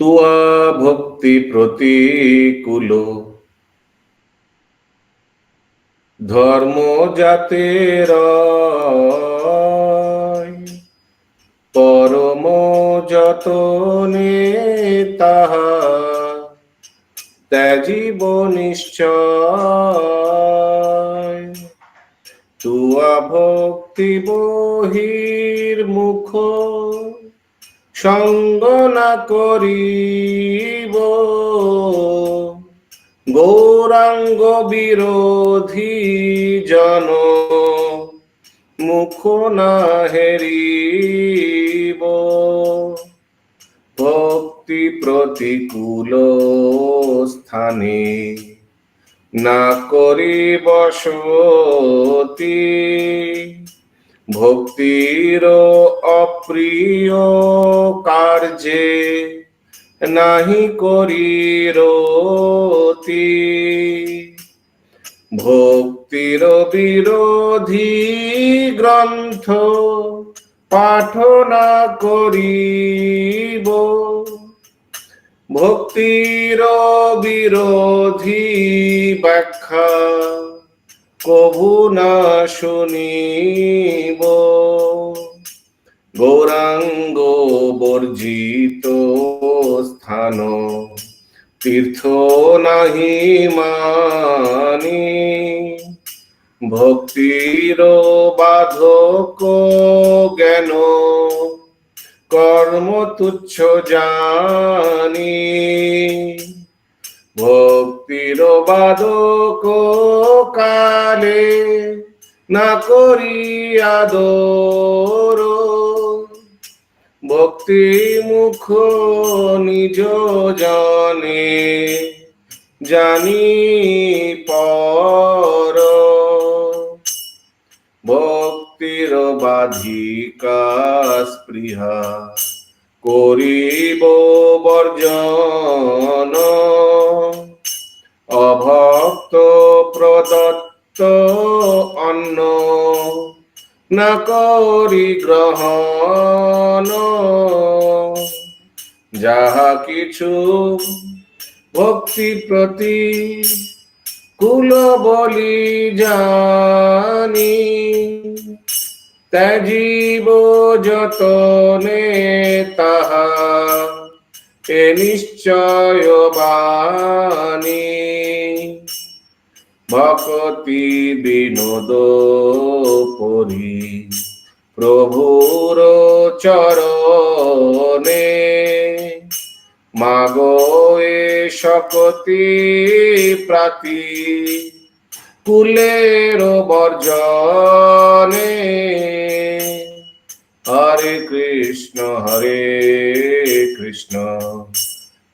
তুয়া ভক্তি প্রতিকূল। ধর্ম জাতের পরম যতনে তাহা ত্যাজিব নিশ্চয় তুয়া ভক্তি বহির মুখ সঙ্গ না করিব। গৌরাঙ্গ বিরোধী জন, মুখ না হেরিব। ভক্তি প্রতিকূল স্থানে না করি বসতি। ভক্তির অপ্রিয় কার্যে নাহি করি রতি। ভক্তির বিরোধী গ্রন্থ পাঠ না করিব। ভক্তির বিরোধী ব্যাখ্যা কভু না শুনিব। গৌরাঙ্গ বর্জিত স্থান, তীর্থ নাহি মানি। ভক্তির বাধক জ্ঞান, কর্ম তুচ্ছ জানি। ভক্তির বাদক কালে না করি আদর। ভক্তি মুখ নিজ জানে জানি পর। ভক্তির বাধিকা স্পৃহা করিব বর্জন। অন্ন না করি গ্রহণ। যাহা কিছু ভক্তি প্রতি কুল বলি জানি ত্যাজীব যতনে তাহা এ নিশ্চয় বাণী। ভকতি বিনোদ করি। প্রভুর চরণে মাগো এ শকতি প্রাতি। কুলের বর্জনে হরে কৃষ্ণ হরে কৃষ্ণ।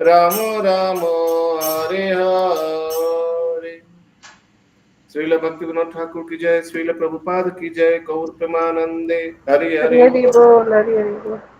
राम राम, हरे हरे। श्रील भक्ति विनोद ठाकुर की जय, श्रील प्रभुपाद की जय गौर प्रेमानंदे। हरे हरे। हरे हरे